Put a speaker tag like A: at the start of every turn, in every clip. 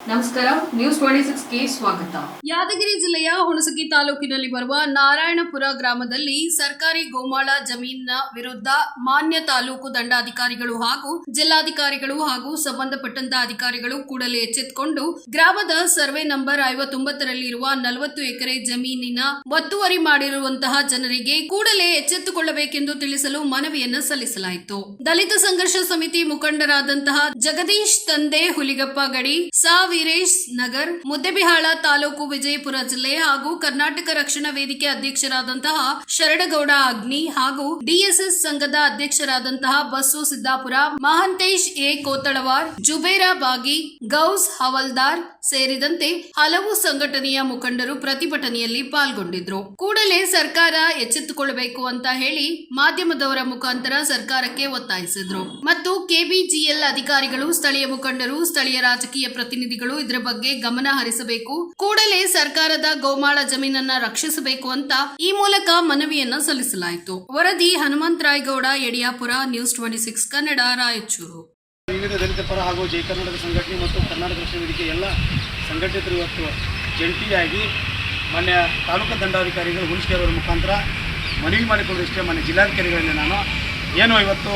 A: ನಮಸ್ಕಾರ news twenty ಸಿಕ್ಸ್ಗೆ ಸ್ವಾಗತ. ಯಾದಗಿರಿ ಜಿಲ್ಲೆಯ ಹುಣಸಗಿ ತಾಲೂಕಿನಲ್ಲಿ ಬರುವ ನಾರಾಯಣಪುರ ಗ್ರಾಮದಲ್ಲಿ ಸರ್ಕಾರಿ ಗೋಮಾಳ ಜಮೀನಿನ ವಿರುದ್ಧ ಮಾನ್ಯ ತಾಲೂಕು ದಂಡಾಧಿಕಾರಿಗಳು ಹಾಗೂ ಜಿಲ್ಲಾಧಿಕಾರಿಗಳು ಹಾಗೂ ಸಂಬಂಧಪಟ್ಟಂತ ಅಧಿಕಾರಿಗಳು ಕೂಡಲೇ ಎಚ್ಚೆತ್ತುಕೊಂಡು ಗ್ರಾಮದ ಸರ್ವೆ ನಂಬರ್ ಐವತ್ತೊಂಬತ್ತರಲ್ಲಿರುವ ನಲವತ್ತು ಎಕರೆ ಜಮೀನಿನ ಒತ್ತುವರಿ ಮಾಡಿರುವಂತಹ ಜನರಿಗೆ ಕೂಡಲೇ ಎಚ್ಚೆತ್ತುಕೊಳ್ಳಬೇಕೆಂದು ತಿಳಿಸಲು ಮನವಿಯನ್ನು ಸಲ್ಲಿಸಲಾಯಿತು. ದಲಿತ ಸಂಘರ್ಷ ಸಮಿತಿ ಮುಖಂಡರಾದಂತಹ ಜಗದೀಶ್ ತಂದೆ ಹುಲಿಗಪ್ಪ ಗಡಿ ಸಾ ವೀರೇಶ್ ನಗರ್, ಮುದ್ದೆಬಿಹಾಳ ತಾಲೂಕು ವಿಜಯಪುರ ಜಿಲ್ಲೆ ಹಾಗೂ ಕರ್ನಾಟಕ ರಕ್ಷಣಾ ವೇದಿಕೆ ಅಧ್ಯಕ್ಷರಾದಂತಹ ಶರಣಗೌಡ ಅಗ್ನಿ ಹಾಗೂ ಡಿಎಸ್ಎಸ್ ಸಂಘದ ಅಧ್ಯಕ್ಷರಾದಂತಹ bus Siddapur, Mahantesh A Kotalwar, ಜುಬೇರಾ Bagi, Gauss Havaldar ಸೇರಿದಂತೆ ಹಲವು ಸಂಘಟನೆಯ ಮುಖಂಡರು ಪ್ರತಿಭಟನೆಯಲ್ಲಿ ಪಾಲ್ಗೊಂಡಿದ್ರು. ಕೂಡಲೇ ಸರ್ಕಾರ ಎಚ್ಚೆತ್ತುಕೊಳ್ಳಬೇಕು ಅಂತ ಹೇಳಿ ಮಾಧ್ಯಮದವರ ಮುಖಾಂತರ ಸರ್ಕಾರಕ್ಕೆ ಒತ್ತಾಯಿಸಿದ್ರು. ಮತ್ತು ಕೆಬಿಜಿಎಲ್ ಅಧಿಕಾರಿಗಳು, ಸ್ಥಳೀಯ ಮುಖಂಡರು, ಸ್ಥಳೀಯ ರಾಜಕೀಯ ಪ್ರತಿನಿಧಿಗಳು ಇದರ ಬಗ್ಗೆ ಗಮನ ಹರಿಸಬೇಕು. ಕೂಡಲೇ ಸರ್ಕಾರದ ಗೋಮಾಳ ಜಮೀನನ್ನ ರಕ್ಷಿಸಬೇಕು ಅಂತ ಈ ಮೂಲಕ ಮನವಿಯನ್ನ ಸಲ್ಲಿಸಲಾಯಿತು. ವರದಿ Hanumantha Raigouda Yadiyapur news twenty six Kannada, Raichur.
B: ವಿವಿಧ ದಲಿತ ಪರ ಹಾಗೂ ಜೈ ಕರ್ನಾಟಕ ಸಂಘಟನೆ ಮತ್ತು ಕರ್ನಾಟಕ ರಕ್ಷಣಾ ವೇದಿಕೆ ಎಲ್ಲ ಸಂಘಟಿತರು ಇವತ್ತು ಜಂಟಿಯಾಗಿ ಮಾನ್ಯ ತಾಲೂಕು ದಂಡಾಧಿಕಾರಿಗಳು ಹುಣಸ್ಕೇರವರ ಮುಖಾಂತರ ಮನವಿ ಮಾಡಿಕೊಳ್ಳೋದಿಷ್ಟೇ ಮಾನ್ಯ ಜಿಲ್ಲಾಧಿಕಾರಿಗಳಲ್ಲಿ ನಾನು. ಏನು ಇವತ್ತು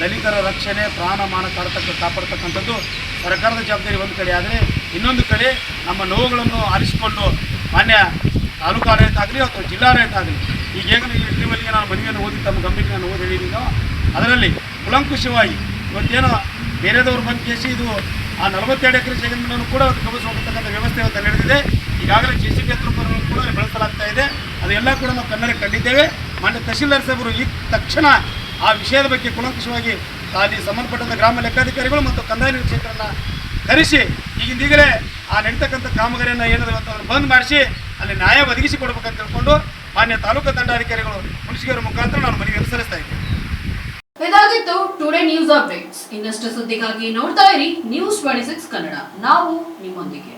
B: ದಲಿತರ ರಕ್ಷಣೆ, ಪ್ರಾಣ ಮಾನ ಕಾಡ್ತಕ್ಕ, ಕಾಪಾಡ್ತಕ್ಕಂಥದ್ದು ಸರ್ಕಾರದ ಜವಾಬ್ದಾರಿ ಒಂದು ಕಡೆ. ಆದರೆ ಇನ್ನೊಂದು ಕಡೆ ನಮ್ಮ ನೋವುಗಳನ್ನು ಆರಿಸಿಕೊಂಡು ಮಾನ್ಯ ತಾಲೂಕು ಆಡಳಿತ ಆಗಲಿ ಅಥವಾ ಜಿಲ್ಲಾಡಳಿತ ಆಗಲಿ, ಈಗ ಹೇಗೆ ಇಲ್ಲಿವರೆಗೆ ನಾನು ಮನವಿಯನ್ನು ಓದಿ, ತಮ್ಮ ಗಂಭೀರ ನಾನು? ಓದಿ ಅದರಲ್ಲಿ ಕುಲಂಕುಷವಾಗಿ ಇವತ್ತೇನೋ ಬೇರೆದವ್ರು ಬಂದು ಕೇಸಿ ಇದು ಆ ನಲವತ್ತೆರಡು ಎಕರೆ ಜಗನ್ನೂ ಕೂಡ ಅದು ಹೋಗತಕ್ಕಂಥ ವ್ಯವಸ್ಥೆ ಅಂತ ನಡೆದಿದೆ. ಈಗಾಗಲೇ ಜೆ ಸಿ ಬಿ ಹತ್ರ ಕೂಡ ಬಳಸಲಾಗ್ತಾ ಇದೆ. ಅದೆಲ್ಲ ಕೂಡ ನಾವು ಕನ್ನಡ ಕಂಡಿದ್ದೇವೆ. ಮಾನ್ಯ ತಹಶೀಲ್ದಾರ್ ಸಾಹೇಬರು ಈ ತಕ್ಷಣ ಆ ವಿಷಯದ ಬಗ್ಗೆ ಕುಲಂಕುಷವಾಗಿ ಅಲ್ಲಿ ಸಂಬಂಧಪಟ್ಟಂಥ ಗ್ರಾಮ ಲೆಕ್ಕಾಧಿಕಾರಿಗಳು ಮತ್ತು ಕಂದಾಯ ನಿರೀಕ್ಷಕರನ್ನ ಕರೆಸಿ ಈಗಿಂದೀಗಲೇ ಆ ನಡೀತಕ್ಕಂಥ ಕಾಮಗಾರಿಯನ್ನು ಏನಾದ್ರು ಅದನ್ನು ಬಂದ್ ಮಾಡಿಸಿ ಅಲ್ಲಿ ನ್ಯಾಯ ಒದಗಿಸಿ ಕೊಡಬೇಕಂತ ತಿಳ್ಕೊಂಡು ಮಾನ್ಯ ತಾಲೂಕು ದಂಡಾಧಿಕಾರಿಗಳು ಮುನ್ಸಿಗೆಯವರ ಮುಖಾಂತರ ನಾನು ಮನೆಗೆ ಸಲ್ಲಿಸ್ತಾ ಇದ್ದೇನೆ.
A: ಇದಾಗಿತ್ತು ಟುಡೇ ನ್ಯೂಸ್ ಅಪ್ಡೇಟ್ಸ್ ಇನ್ನಷ್ಟು ಸುದ್ದಿಗಾಗಿ ನೋಡ್ತಾ ಇರಿ ನ್ಯೂಸ್ ಟ್ವೆಂಟಿ ಸಿಕ್ಸ್ ಕನ್ನಡ. ನಾವು ನಿಮ್ಮೊಂದಿಗೆ.